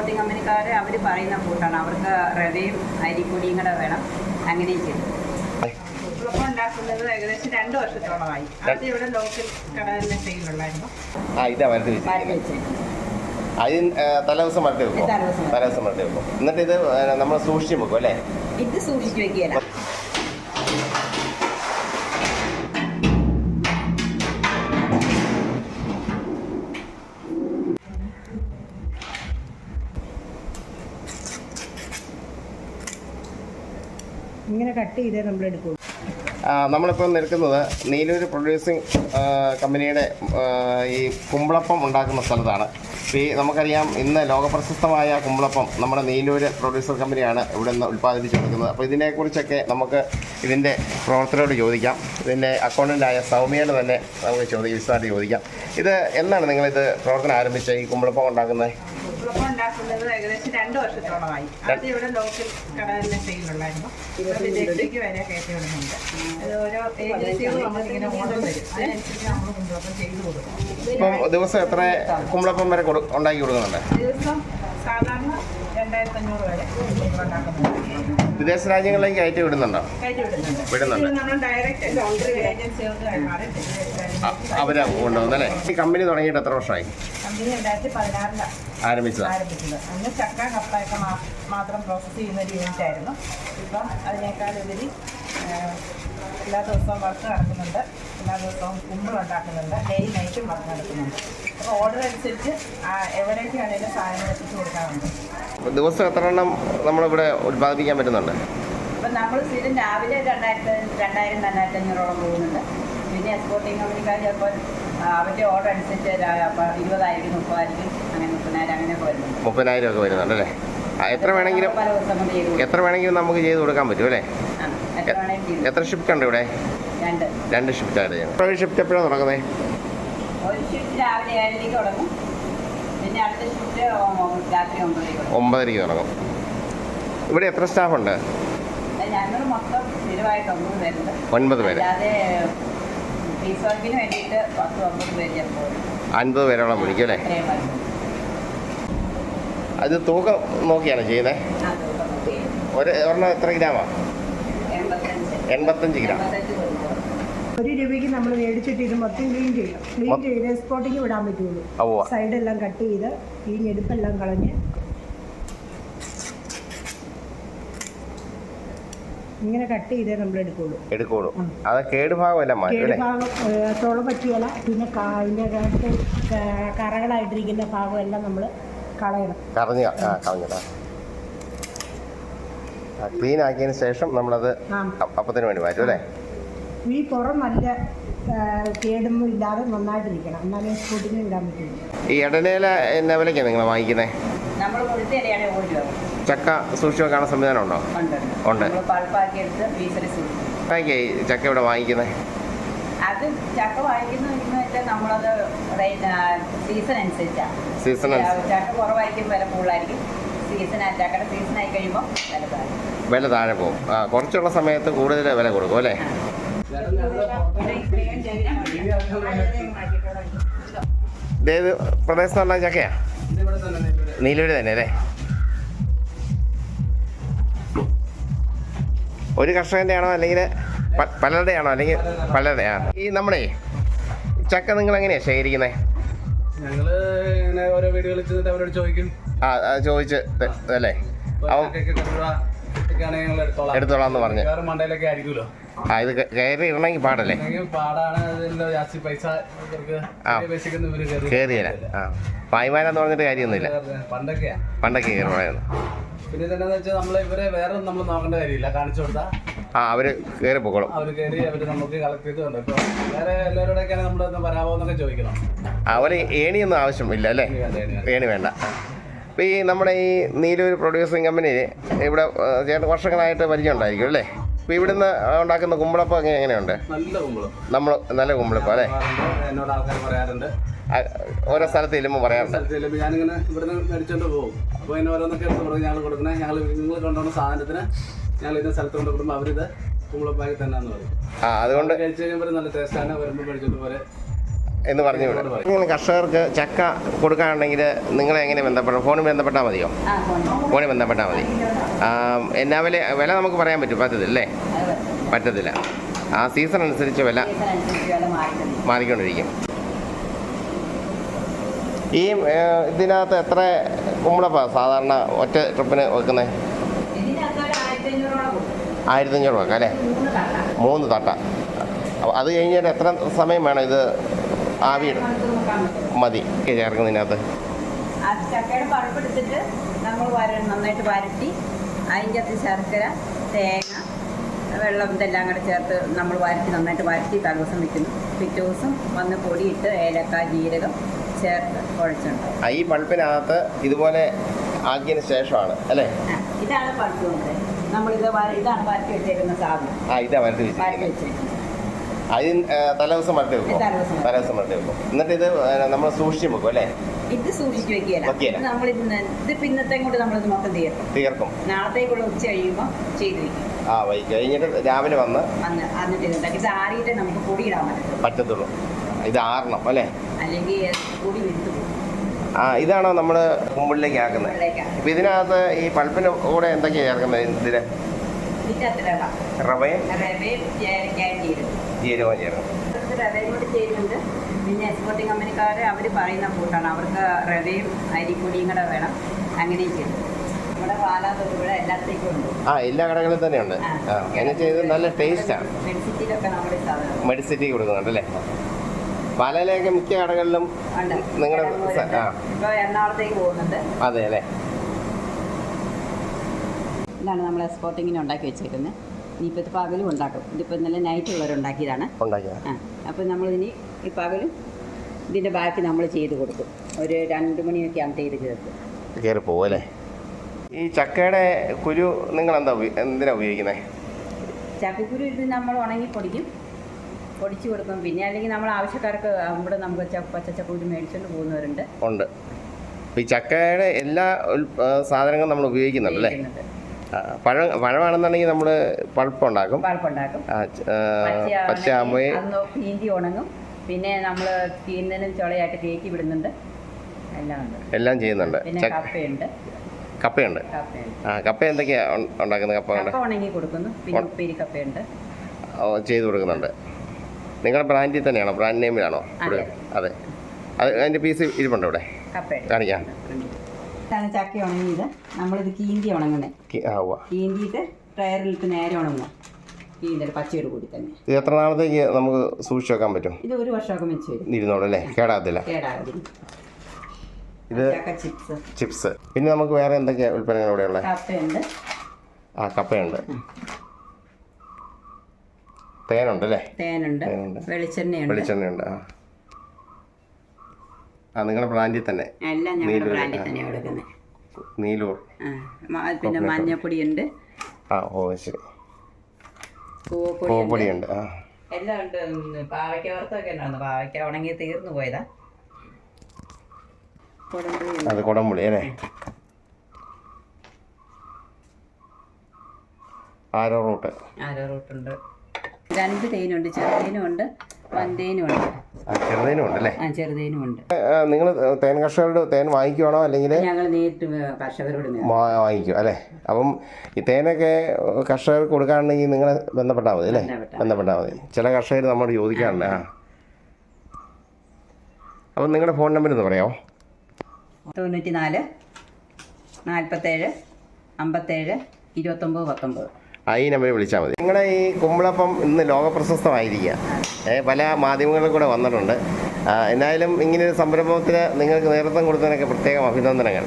Exporting കമ്പനിക്കാർ അവർ പറയുന്ന കൂട്ടാണ് അവർക്ക് റവയും അരിപ്പൊടിയും കൂടെ വേണം. അങ്ങനെ ചെയ്തു. ഉണ്ടാക്കുന്നത് ഏകദേശം രണ്ട് വർഷത്തോളമായി. ആദ്യം ഇവിടെ ലോക്കൽ കടകളിലെ സെയിലുള്ളായിരുന്നു ആ ഇതാ അതിന് തലേദിവസം വെക്കും തലേദിവസം വെക്കും. എന്നിട്ട് ഇത് നമ്മൾ സൂക്ഷിച്ച് വെക്കും അല്ലേ ഇത് സൂക്ഷിച്ചു വെക്കുകയല്ല. കട്ട് ചെയ്തേ നമ്മൾ എടുക്കും ആ, നമ്മളിപ്പോൾ നിൽക്കുന്നത് നീലൂര് പ്രൊഡ്യൂസിങ് കമ്പനിയുടെ ഈ കുമ്പളപ്പം ഉണ്ടാക്കുന്ന സ്ഥലത്താണ്. ഈ നമുക്കറിയാം ഇന്ന് ലോകപ്രശസ്തമായ കുമ്പളപ്പം നമ്മുടെ നീലൂര് പ്രൊഡ്യൂസർ കമ്പനിയാണ് ഇവിടെ നിന്ന് ഉൽപ്പാദിപ്പിച്ചെടുക്കുന്നത് അപ്പോൾ ഇതിനെക്കുറിച്ചൊക്കെ നമുക്ക് ഇതിന്റെ പ്രവർത്തനയോട് ചോദിക്കാം. ഇതിന്റെ അക്കൗണ്ടന്റായ സൗമ്യയോട് തന്നെ നമുക്ക് ചോദിക്കാം വിശദമായിട്ട് ചോദിക്കാം. ഇത് എന്നാണ് നിങ്ങളിത് പ്രവർത്തനം ആരംഭിച്ചത്? ഈ കുമ്പളപ്പം ഉണ്ടാക്കുന്നത്? ഉപ്പുളപ്പം ഉണ്ടാക്കുന്നത് ഏകദേശം രണ്ട് വർഷത്തോളമായി. അത് ഇവിടെ ലോക്കൽ കടകളിലെ സെയിലുള്ളായിരുന്നു ഇപ്പം വിദേശത്തേക്ക് വരെ കയറ്റി വിടുന്നുണ്ട്. അത് ഓരോ ഏജൻസികൾ നമുക്കിങ്ങനെ ഓർഡർ തരും. അതിനനുസരിച്ച് നമ്മൾ കുമ്പളപ്പം ചെയ്തു കൊടുക്കും. ഇപ്പം ദിവസം എത്ര കുമ്പളപ്പം വരെ ഉണ്ടാക്കി കൊടുക്കുന്നുണ്ട്? ദിവസം സാധാരണ വിദേശ രാജ്യങ്ങളിലേക്ക് കയറ്റി വിടുന്നുണ്ടോ? വിടുന്നുണ്ട്. അവരാ അവർ കൊണ്ടുവന്നല്ലേ? ഈ കമ്പനി തുടങ്ങിയിട്ട് എത്ര വർഷമായി? ആരംഭിച്ചത്? അന്ന് ചക്ക കപ്പയൊക്കെ മാത്രം പ്രോസസ്സ് ചെയ്യുന്ന ഒരു യൂണിറ്റ് ആയിരുന്നു. ഇപ്പം അതിനേക്കാൾ ഉപരി എല്ലാ ദിവസവും വർക്ക് നടക്കുന്നുണ്ട്. എല്ലാ ദിവസവും കുമ്പിൾ ഉണ്ടാക്കുന്നുണ്ട്. ഡെയിലി നൈറ്റും വർക്ക് നടക്കുന്നുണ്ട്. അപ്പോൾ ഓർഡർ അനുസരിച്ച് എവിടേക്കാണെങ്കിലും സാധനങ്ങൾ എത്തിച്ചു കൊടുക്കാറുണ്ട്. ദിവസം എത്ര എണ്ണം നമ്മളിവിടെ ഉൽപ്പാദിപ്പിക്കാൻ പറ്റുന്നുണ്ട്? അപ്പം നമ്മൾ സ്ഥിരം രാവിലെ രണ്ടായിരത്തി രണ്ടായിരം രണ്ടായിരത്തി അഞ്ഞൂറോളം പോകുന്നുണ്ട്. പിന്നെ എക്സ്പോർട്ടിംഗ് കമ്പനിക്കാർ ചിലപ്പോൾ അവരുടെ ഓർഡർ അനുസരിച്ച് ഇരുപതായിരിക്കും മുപ്പതായിരിക്കും അങ്ങനെ മുപ്പതിനായിരം അങ്ങനെ വരുന്നുണ്ട്. മുപ്പതിനായിരം ഒക്കെ വരുന്നുണ്ട് അല്ലേ? എത്ര വേണമെങ്കിലും. എത്ര വേണമെങ്കിലും നമുക്ക് ചെയ്ത് കൊടുക്കാൻ പറ്റും അല്ലേ? എത്ര ഷിഫ്റ്റ് ഉണ്ട് ഇവിടെ? രണ്ട്. ഷിഫ്റ്റ് ആണ് ഷിഫ്റ്റ് എപ്പോഴാണ് തുടങ്ങുന്നത്? ഒരു ഷിഫ്റ്റ് രാവിലെ ഏഴരയ്ക്ക് തുടങ്ങും പിന്നെ അടുത്ത ഷിഫ്റ്റ് രാത്രി ഒമ്പതരയ്ക്ക് തുടങ്ങും. ഇവിടെ എത്ര സ്റ്റാഫുണ്ട്? ഒൻപത് പേര്. അൻപത് പേരോളം വിളിക്കും അല്ലേ? അത് തൂക്കം നോക്കിയാണ് ചെയ്യുന്നത് ഒരു ഒരെണ്ണം എത്ര ഗ്രാമാണ് എൺപത്തഞ്ച്. ഗ്രാം. ഒരു രൂപയ്ക്ക് നമ്മൾ മേടിച്ചിട്ട് ഇത് മൊത്തം ക്ലീൻ ചെയ്യണം. ക്ലീൻ ചെയ്ത് എക്സ്പോർട്ടിങ് വിടാൻ പറ്റുള്ളൂ. സൈഡെല്ലാം കട്ട് ചെയ്ത് ഈ ഞെടുപ്പെല്ലാം കളഞ്ഞ് ഇങ്ങനെ കട്ട് ചെയ്തേ നമ്മൾ എടുക്കുള്ളൂ. എടുക്കുള്ളൂ. അത് കേടുഭാഗമല്ല മാറ്റും അല്ലേ? കേടുഭാഗം ഏഹ്, തുള പറ്റിയല പിന്നെ അതിന്റെ കാട്ട് കറകളായിട്ടിരിക്കുന്ന ഭാഗമെല്ലാം നമ്മൾ കളയണം. കറഞ്ഞ് ക- ആ കളഞ്ഞതാ ക്ലീൻ ആക്കിയതിന് ശേഷം നമ്മളത് അപ്പത്തിന് വേണ്ടി മാറ്റും അല്ലേ? ഈ പുറം നല്ല കേടൊന്നും ഇല്ലാതെ നന്നായിട്ടിരിക്കണം. എന്നാലേ സ്കൂട്ടിന് ഇടാൻ പറ്റുള്ളൂ. ഈ ഇടനേല എന്ന വിലയ്ക്കാണ് നിങ്ങൾ വാങ്ങിക്കുന്നത് നമ്മൾ കൊടുത്ത ചക്ക സൂക്ഷിച്ച് വെക്കാനുള്ള സംവിധാനം ഉണ്ടോ? ഉണ്ട്. ചക്ക ഇവിടെ വാങ്ങിക്കുന്നത് അത് ചക്ക വാങ്ങിക്കുന്ന വെച്ചാൽ നമ്മളത് സീസൺ അനുസരിച്ചാണ് സീസൺ ചക്ക കുറവായിരിക്കും വില കൂടുതലായിരിക്കും. സീസൺ ചക്കയുടെ ആയി കഴിയുമ്പോൾ താഴും. വില താഴെ പോകും. ആ കുറച്ചുള്ള സമയത്ത് കൂടുതൽ വില കൊടുക്കും അല്ലേ? ഇതേത് പ്രദേശത്തുള്ള ചക്കയാ? നീലൂര് തന്നെ അല്ലേ? ഒരു കർഷകന്റെ ആണോ അല്ലെങ്കിൽ പലരുടെ ആണോ അല്ലെങ്കിൽ പലരുടെ ആ. ഈ നമ്മുടെ ചക്ക നിങ്ങൾ എങ്ങനെയാ ശേഖരിക്കുന്നത് ഞങ്ങൾ ഇങ്ങനെ ഓരോ വീടുകളിൽ ചെന്നിട്ട് അവരോട് ചോദിക്കും. ആ ചോദിച്ച് അല്ലേ? എടുത്തോളാം. എന്ന് പറഞ്ഞു. മണ്ടയിലൊക്കെ ആയിരിക്കുമല്ലോ. ആ ഇത് കയറി ഇടണമെങ്കിൽ പാടല്ലേ? ആ. കയറി തരാം ആ. പായ്മാനെന്ന് പറഞ്ഞിട്ട് കാര്യമൊന്നുമില്ല. പണ്ടൊക്കെ. കയറി പറയുന്നു പിന്നെ വെച്ചാൽ നമ്മൾ ഇവരെ വേറെ നമ്മൾ നോക്കേണ്ട കാര്യമില്ല. കാണിച്ചു കൊടുത്താൽ ആ അവർ കയറി പൊക്കോളും. അവർ കയറി അവർ നമുക്ക് കളക്ട് ചെയ്തുണ്ട് ഇപ്പൊ വേറെ എല്ലാവരോടൊക്കെയാണ് ചോദിക്കണം. അവർ ഏണിയൊന്നും ആവശ്യമില്ല അല്ലേ. ഏണി വേണ്ട അപ്പോൾ ഈ നമ്മുടെ ഈ നീലൂർ പ്രൊഡ്യൂസിങ് കമ്പനി ഇവിടെ ചേട്ടൻ വർഷങ്ങളായിട്ട് പരിചയം ഉണ്ടായിരിക്കും അല്ലേ? അപ്പോൾ ഇവിടുന്ന് ഉണ്ടാക്കുന്ന കുമ്പളപ്പം ഒക്കെ എങ്ങനെയുണ്ട്? നല്ല കുമ്പളം. നമ്മൾ നല്ല കുമ്പളപ്പം അല്ലേ? എന്നോട് ആൾക്കാർ പറയാറുണ്ട്. ഓരോ സ്ഥലത്ത് ചെല്ലുമ്പോൾ പറയാറുണ്ട്. സ്ഥലത്ത് ചെല്ലുമ്പോൾ ഞാനിങ്ങനെ ഇവിടുന്ന് മേടിച്ചോണ്ട് പോകും. അപ്പോൾ എന്നെ ഓരോന്നൊക്കെ എടുത്ത് പറഞ്ഞ് ഞങ്ങൾ കൊടുക്കണേ. ഞങ്ങൾ നിങ്ങൾ കൊണ്ടുപോകുന്ന സാധനത്തിന് ഞങ്ങൾ ഇന്ന സ്ഥലത്ത് കൊണ്ട് കൊടുക്കുമ്പോൾ അവരിത് കുമ്പളപ്പാക്കി തന്നെയാന്ന് പറയും. ആ അതുകൊണ്ട് കഴിച്ച് കഴിയുമ്പോൾ നല്ല ടേസ്റ്റാണ് വരുമ്പോൾ മേടിച്ചോണ്ട് പോലെ എന്ന് പറഞ്ഞു വിടും. നിങ്ങൾ കർഷകർക്ക് ചക്ക കൊടുക്കാനുണ്ടെങ്കിൽ നിങ്ങളെ എങ്ങനെ ബന്ധപ്പെടണം ഫോണിൽ ബന്ധപ്പെട്ടാൽ മതിയോ? ഫോണിൽ ബന്ധപ്പെട്ടാൽ മതി. ആ, എന്നാ വില വില നമുക്ക് പറയാൻ പറ്റും. പറ്റത്തില്ല അല്ലേ പറ്റത്തില്ല. ആ സീസൺ അനുസരിച്ച് വില മാറിക്കൊണ്ടിരിക്കും. ഈ ഇതിനകത്ത് എത്ര കുമ്പളപ്പാ സാധാരണ ഒറ്റ ട്രിപ്പിന് വെക്കുന്നത് ആയിരത്തഞ്ഞൂറ് വെക്കാം അല്ലേ? മൂന്ന് തട്ട. അപ്പോൾ അത് കഴിഞ്ഞിട്ട് എത്ര സമയം വേണം ഇത് ആവി മണിക്കൂർ മുക്കാൻ പറ്റും മതി ചേർക്കുന്നതിനകത്ത് ചക്കയുടെ പഴുപ്പെടുത്തിട്ട് നമ്മൾ വര നന്നായിട്ട് വരട്ടി. അതിന്റെ അകത്ത് ശർക്കര തേങ്ങ വെള്ളം ഇതെല്ലാം കൂടെ ചേർത്ത് നമ്മൾ വരട്ടി നന്നായിട്ട് വരട്ടി തലേദിവസം വെക്കുന്നു. പിറ്റേ ദിവസം വന്ന് പൊടിയിട്ട് ഏലക്ക ജീരകം ചേർത്ത് കുഴച്ചിട്ടുണ്ട് ഈ പൾപ്പിനകത്ത് ഇതുപോലെ ആക്കിയതിന് ശേഷമാണ് അല്ലേ? ഇതാണ് പഴുപ്പ് നമ്മൾ നമ്മളിത് ഇതാണ് വരട്ടി വെച്ചേക്കുന്ന സാധനം. ആ ഇതാ വരട്ടി വെച്ചേക്കുന്നത്. അതിന് തലേദിവസം ദിവസം വെക്കും തലേദിവസം തല ദിവസം വരട്ടി വെക്കും എന്നിട്ട് ഇത് നമ്മൾ സൂക്ഷിച്ച് വെക്കും അല്ലേ? ഇത് സൂക്ഷിച്ചു വെക്കുകയല്ല. നമ്മൾ ഇന്ന് ഇത് പിന്നത്തെ കൊണ്ട് നമ്മളിത് മൊത്തം തീർക്കും. തീർക്കും. നാളത്തേക്കുള്ള ഉച്ച കഴിയുമ്പോൾ ചെയ്ത് വെക്കും ആ വൈകി കഴിഞ്ഞിട്ട് രാവിലെ വന്ന് എന്നിട്ട് ഇത് ആറിയിട്ട് നമുക്ക് പൊടിയിടാൻ പറ്റത്തുള്ളൂ. പറ്റത്തുള്ളൂ. ഇത് ആറണം അല്ലേ? അല്ലെങ്കിൽ പൊടി വിട്ടു ആ ഇതാണോ നമ്മൾ കുമ്പിളിലേക്ക് ആക്കുന്നത്? ഇപ്പം ഇതിനകത്ത് ഈ പൾപ്പിന് കൂടെ എന്തൊക്കെയാണ് ചേർക്കുന്നത് ഇതിന് ഇതിന്റെ റവ? റവയും റവയും ചേരും ജീരകവും ചേർക്കും റവയും കൂടി ചേരുന്നുണ്ട് പിന്നെ എക്സ്പോർട്ടിംഗ് കമ്പനിക്കാർ അവർ പറയുന്ന കൂട്ടാണ്. അവർക്ക് റവയും അരിപ്പൊടിയും കൂടെ വേണം. അങ്ങനെയൊക്കെ ചെയ്തു നമ്മുടെ പാലാ തൊടുപുഴ എല്ലാത്തേക്കും ഉണ്ട്. ആ എല്ലാ കടകളിലും തന്നെയുണ്ട്. അങ്ങനെ ചെയ്ത് നല്ല ടേസ്റ്റാണ് മെഡിസിറ്റിയിലൊക്കെ നമ്മുടെ സാധനം മെഡിസിറ്റി കൊടുക്കുന്നുണ്ട് അല്ലേ? പാലയിലേക്ക് മിക്ക കടകളിലും നിങ്ങളുടെ ആ. ഇപ്പോൾ എറണാകുളത്തേക്ക് പോകുന്നുണ്ട്. അതെ അല്ലേ? ഇതാണ് നമ്മൾ എക്സ്പോർട്ടിങ്ങിന് ഉണ്ടാക്കി വെച്ചേക്കുന്നത് ഇനിയിപ്പോൾ ഇത് പകലും ഉണ്ടാക്കും. ഇതിപ്പോൾ ഇന്നലെ നൈറ്റ് ഉള്ളവർ ഉണ്ടാക്കിയതാണ്. ആ അപ്പോൾ ഇനി ഈ പകലും ഇതിന്റെ ബാക്കി നമ്മൾ ചെയ്ത് കൊടുക്കും. ഒരു രണ്ട് മണിയൊക്കെ ആകുമ്പോൾ ചെയ്ത് ചേർക്കും കയറി പോകും ഈ ചക്കയുടെ കുരു നിങ്ങൾ എന്താ എന്തിനാ ഉപയോഗിക്കുന്നത് ചക്കക്കുരു ഇത് നമ്മൾ ഉണങ്ങി പൊടിക്കും. പൊടിച്ചു കൊടുക്കും. പിന്നെ അല്ലെങ്കിൽ നമ്മൾ ആവശ്യക്കാർക്ക് ഇവിടെ നമുക്ക് പച്ചച്ചക്കുരു മേടിച്ചുകൊണ്ട് പോകുന്നവരുണ്ട്. ഉണ്ട്. ഈ ചക്കയുടെ എല്ലാ സാധനങ്ങളും നമ്മൾ ഉപയോഗിക്കുന്നുണ്ട് അല്ലേ? ചെയ്യുന്നുണ്ട്. ആ, പഴം പഴമാണെന്നുണ്ടെങ്കിൽ നമ്മൾ ച- ആ, പച്ചയാകുമ്പോൾ ഈന്തി ഉണങ്ങും. പിന്നെ നമ്മൾ തീന്നനും ചുളയായിട്ട് കേക്ക് വിടുന്നുണ്ട്. എല്ലാം എല്ലാം ചെയ്യുന്നുണ്ട്. കപ്പയുണ്ട്. കപ്പയുണ്ട്. ആ കപ്പ എന്തൊക്കെയാ ഉണ്ടാക്കുന്നത്? കപ്പ ഉണങ്ങി കൊടുക്കുന്നു. പിന്നെ ഉപ്പേരി കപ്പയുണ്ട്. ചെയ്ത് കൊടുക്കുന്നുണ്ട്. നിങ്ങളുടെ ബ്രാൻഡിൽ തന്നെയാണോ? ബ്രാൻഡ് നെയിമിലാണോ? അതെ. അതെ. അത് അതിന്റെ പീസ് ഇരിപ്പുണ്ട് ഇവിടെ? കാണിക്കാം. ഇതാണ് ചക്ക ഉണങ്ങിയത്. നമ്മളിത് കീന്തി ഉണങ്ങുന്നത് കീന്തിയിട്ട് ടയറിലിട്ട് നേരെ ഉണങ്ങുക കീന്തൽ പച്ചയോട് കൂടി തന്നെ. ഇത് എത്ര നാളത്തേക്ക് നമുക്ക് സൂക്ഷിച്ചു വെക്കാൻ പറ്റും? ഇത് ഒരു വർഷമൊക്കെ വെച്ച് വരും. ഇരുന്നോളൂ അല്ലേ കേടാകത്തില്ല. കേടാകും ഇത് ചിപ്സ് ചിപ്സ് പിന്നെ നമുക്ക് വേറെ എന്തൊക്കെ ഉൽപ്പന്നങ്ങൾ ഇവിടെ ഉള്ളത്? കപ്പയുണ്ട്. ആ കപ്പയുണ്ട്. തേനുണ്ട്. അല്ലേ തേനുണ്ട്. വെളിച്ചെണ്ണയുണ്ട്. വെളിച്ചെണ്ണയുണ്ട് ആ. ആ നിങ്ങളുടെ ബ്രാൻഡിൽ തന്നെ. എല്ലാം ഞങ്ങളുടെ ബ്രാൻഡിൽ തന്നെ തന്നെയാണ് നീലൂർ. പിന്നെ മഞ്ഞപ്പൊടി ഉണ്ട് ആ ഓ ശരി. പൂവപ്പൊടി ഉണ്ട് ആ. എല്ലാം ഉണ്ട്. പാവയ്ക്ക വറുത്തൊക്കെ ഉണ്ടായിരുന്നു. പാവയ്ക്ക ഉണങ്ങി തീർന്നു പോയതാ. അത് കുടംപുളി അല്ലേ? Arrowroot. ആരോ റൂട്ടുണ്ട്. രണ്ട് തേനുണ്ട് ചെറുതേനും ഉണ്ട് വൻതേനും ഉണ്ട് ആ ചെറുതേനും ഉണ്ട് അല്ലേ ആ ചെറുതേനും ഉണ്ട് നിങ്ങൾ തേൻ കർഷകരുടെ തേൻ വാങ്ങിക്കുവാണോ അല്ലെങ്കിൽ ഞങ്ങൾ നേരിട്ട് വേ- കർഷകരോട് വാങ്ങിക്കും അല്ലേ? അപ്പം ഈ തേനൊക്കെ കർഷകർക്ക് കൊടുക്കാണെങ്കിൽ നിങ്ങളെ ബന്ധപ്പെട്ടാൽ മതി അല്ലേ? ബന്ധപ്പെട്ടാൽ മതി. ചില കർഷകർ നമ്മോട് ചോദിക്കാറുണ്ട് ആ. അപ്പം നിങ്ങളുടെ ഫോൺ നമ്പർ ഒന്ന് പറയാമോ? തൊണ്ണൂറ്റി നാല് നാൽപ്പത്തേഴ് അമ്പത്തേഴ് ഇരുപത്തൊമ്പത് പത്തൊമ്പത്. ഈ നമ്പറിൽ വിളിച്ചാൽ മതി. നിങ്ങളുടെ ഈ കുമ്പളപ്പം ഇന്ന് ലോകപ്രശസ്തമായിരിക്കുക. പല മാധ്യമങ്ങളിൽ കൂടെ വന്നിട്ടുണ്ട്. എന്നായാലും ഇങ്ങനൊരു സംരംഭത്തിന് നിങ്ങൾക്ക് നേതൃത്വം കൊടുത്തതിനൊക്കെ പ്രത്യേകം അഭിനന്ദനങ്ങൾ.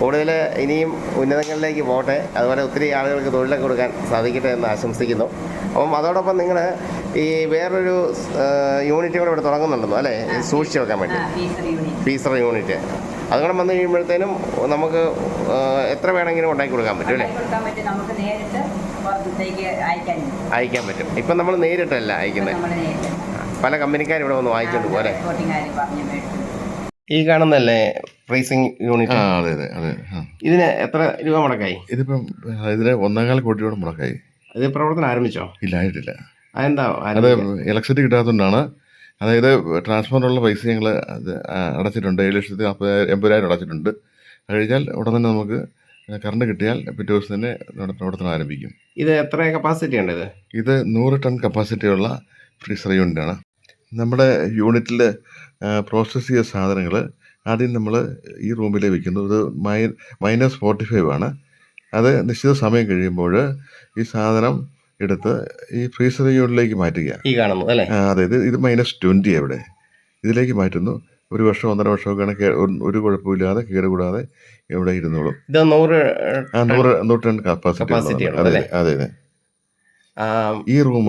കൂടുതൽ ഇനിയും ഉന്നതങ്ങളിലേക്ക് പോട്ടെ അതുപോലെ ഒത്തിരി ആളുകൾക്ക് തൊഴിലൊക്കെ കൊടുക്കാൻ സാധിക്കട്ടെ എന്ന് ആശംസിക്കുന്നു. അപ്പം അതോടൊപ്പം നിങ്ങൾ ഈ വേറൊരു യൂണിറ്റ് കൂടെ ഇവിടെ തുടങ്ങുന്നുണ്ടെന്നോ? അല്ലേ? സൂക്ഷിച്ചു വെക്കാൻ വേണ്ടി. Freezer unit. അതുകൊണ്ട് യൂണിറ്റ്. അതുകൂടെ വന്നു കഴിയുമ്പോഴത്തേനും നമുക്ക് എത്ര വേണമെങ്കിലും ഉണ്ടാക്കി കൊടുക്കാൻ പറ്റും അല്ലേ? അയക്കാൻ. പറ്റും. ഇപ്പം നമ്മൾ നേരിട്ടല്ല അയക്കുന്നത്. പല കമ്പനിക്കാർ ഇവിടെ വന്ന് വാങ്ങിക്കൊണ്ട് പോലെ ഈ കാണുന്നല്ലേ പ്രൈസിങ് യൂണിറ്റ് ആ അതെ അതെ അതെ. ഇതിന് എത്ര രൂപ മുടക്കായി? ഇതിപ്പം ഇതിന് ഒന്നേകാൽ കോടി രൂപ മുടക്കായി. ഇത് പ്രവർത്തനം ആരംഭിച്ചോ? ഇല്ല ആയിട്ടില്ല. അതെന്താ അത്? ഇലക്ട്രിസിറ്റി കിട്ടാത്തതുകൊണ്ടാണ്. അതായത് ട്രാൻസ്ഫറിനുള്ള പൈസ ഞങ്ങൾ അത് അടച്ചിട്ടുണ്ട്. ഏഴ് ലക്ഷത്തി നാൽപ്പതിനായിരം എൺപതിനായിരം അടച്ചിട്ടുണ്ട്. അത് കഴിഞ്ഞാൽ ഉടൻ തന്നെ നമുക്ക് കറണ്ട് കിട്ടിയാൽ പിറ്റേ ദിവസം തന്നെ പ്രവർത്തനം ആരംഭിക്കും. ഇത് എത്ര കപ്പാസിറ്റി ഉണ്ട് ഇത്? ഇത് നൂറ് ടൺ കപ്പാസിറ്റിയുള്ള ഫ്രീസർ ആണ്. നമ്മുടെ യൂണിറ്റിൽ പ്രോസസ്സ് ചെയ്ത സാധനങ്ങൾ ആദ്യം നമ്മൾ ഈ റൂമിൽ വെക്കുന്നു. ഇത് മൈ മൈനസ് ഫോർട്ടി ഫൈവ് ആണ്. അത് നിശ്ചിത സമയം കഴിയുമ്പോൾ ഈ സാധനം എടുത്ത് ഈ ഫ്രീസർ യൂണിറ്റിലേക്ക് മാറ്റുക ഈ കാണുന്നത് അല്ലേ? അതായത് അതെ ഇത് ഇത് മൈനസ് ട്വന്റി അവിടെ ഇതിലേക്ക് മാറ്റുന്നു. ഒരു വർഷം ഒന്നര വർഷമൊക്കെയാണ് ഒരു- കുഴപ്പമില്ലാതെ കേടുകൂടാതെ ഇവിടെ ഇരുന്നോളും. ഇത് നൂറ് ആ നൂറ് നൂറ് ടൺ കപ്പാസിറ്റി Capacity ഉള്ളതാണ്. ഉള്ളത് അതെ അതെ അതെ. ഈ റൂം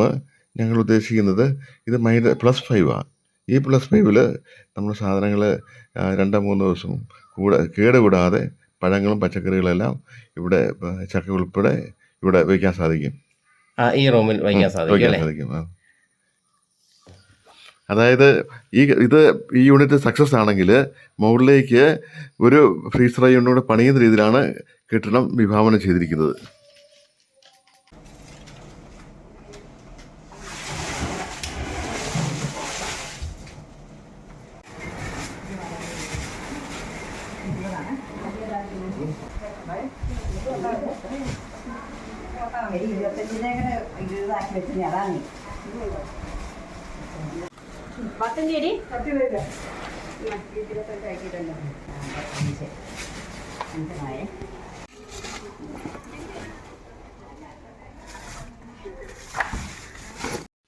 ഞങ്ങൾ ഉദ്ദേശിക്കുന്നത് ഇത് മൈന പ്ലസ് ഫൈവ് ആണ് ഈ പ്ലസ് ഫൈവിൽ നമ്മൾ സാധനങ്ങൾ രണ്ടോ മൂന്നോ ദിവസം കൂടെ കേടുകൂടാതെ പഴങ്ങളും പച്ചക്കറികളും എല്ലാം ഇവിടെ ചക്ക ഉൾപ്പെടെ ഇവിടെ വയ്ക്കാൻ സാധിക്കും. ആ, ഈ റൂമിൽ വയ്ക്കാൻ സാധിക്കും വയ്ക്കാൻ അല്ലേ സാധിക്കും ആ. അതായത് ഈ ഇത് ഈ യൂണിറ്റ് സക്സസ് ആണെങ്കിൽ മുകളിലേക്ക് ഒരു ഫ്രീസർ യൂണിറ്റ് പണിയുന്ന രീതിയിലാണ് കെട്ടിടം വിഭാവനം ചെയ്തിരിക്കുന്നത്.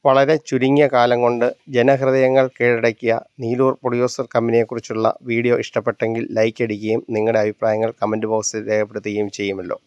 വളരെ ചുരുങ്ങിയ കാലം കൊണ്ട് ജനഹൃദയങ്ങൾ കീഴടക്കിയ നീലൂർ പ്രൊഡ്യൂസർ കമ്പനിയെക്കുറിച്ചുള്ള വീഡിയോ ഇഷ്ടപ്പെട്ടെങ്കിൽ ലൈക്ക് അടിക്കുകയും നിങ്ങളുടെ അഭിപ്രായങ്ങൾ കമന്റ് ബോക്സിൽ രേഖപ്പെടുത്തുകയും ചെയ്യുമല്ലോ.